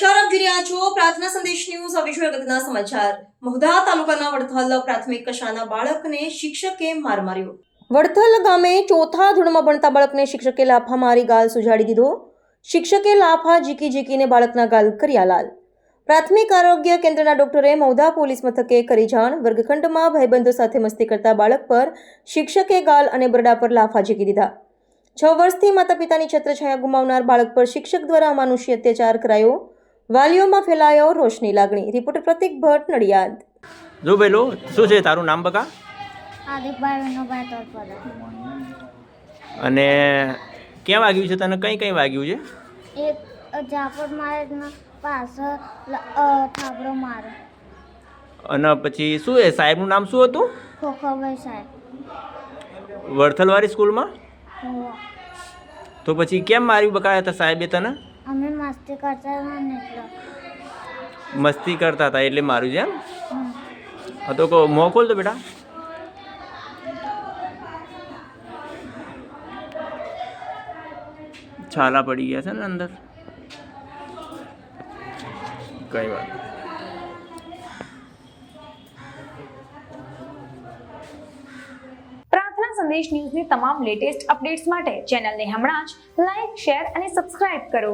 જોઈ રહ્યા છો પ્રાર્થના સંદેશ ન્યૂઝ. હવે અગત્યના સમાચાર. મહુધા તાલુકાના વડથલ પ્રાથમિક કક્ષાના બાળકને શિક્ષકે માર માર્યો. વડથલ ગામે ચોથા ધોરણમાં ભણતા બાળકને શિક્ષકે લાફા મારી ગાલ સુજાડી દીધો. શિક્ષકે લાફા ઝીકી ઝીકીને બાળકના ગાલ કર્યા લાલ. પ્રાથમિક આરોગ્ય કેન્દ્રના ડોક્ટરે મૌધા પોલીસ મથકે કરી જાણ. વર્ગખંડમાં ભાઈબંધો સાથે મસ્તી કરતા બાળક પર શિક્ષકે ગાલ અને બરડા પર લાફા ઝીકી દીધા. છ વર્ષથી માતા પિતાની છત્રછાયા ગુમાવનાર બાળક પર શિક્ષક દ્વારા અમાનુષી અત્યાચાર કરાયો. વાલીઓમાં ફેલાયો રોષની લાગણી. રિપોર્ટર પ્રતિક ભટ્ટ નડિયાદ. જો બેલો શું છે તારું નામ બકા? અને ક્યાં વાગ્યું છે તને? કઈ કઈ વાગ્યું છે? એક જાફર મારે પાછળ થાબડો મારો. અને પછી શું એ સાહેબનું નામ શું હતું? ખોખાભાઈ સાહેબ. વડથલવાળી સ્કૂલમાં? તો પછી કેમ માર્યું બકાયા હતા સાહેબે તને? અમે મસ્તી કરતા હતા ને એટલે. મસ્તી કરતા હતા એટલે મારું છે એમ? હા તો કહો મોં ખોલ તો બેટા. છાલા પડી ગયા છે ને અંદર. કઈ વાત પ્રાર્થના સંદેશ ન્યૂઝની તમામ લેટેસ્ટ અપડેટ્સ માટે ચેનલને હમણાં જ લાઇક શેર અને સબસ્ક્રાઇબ કરો.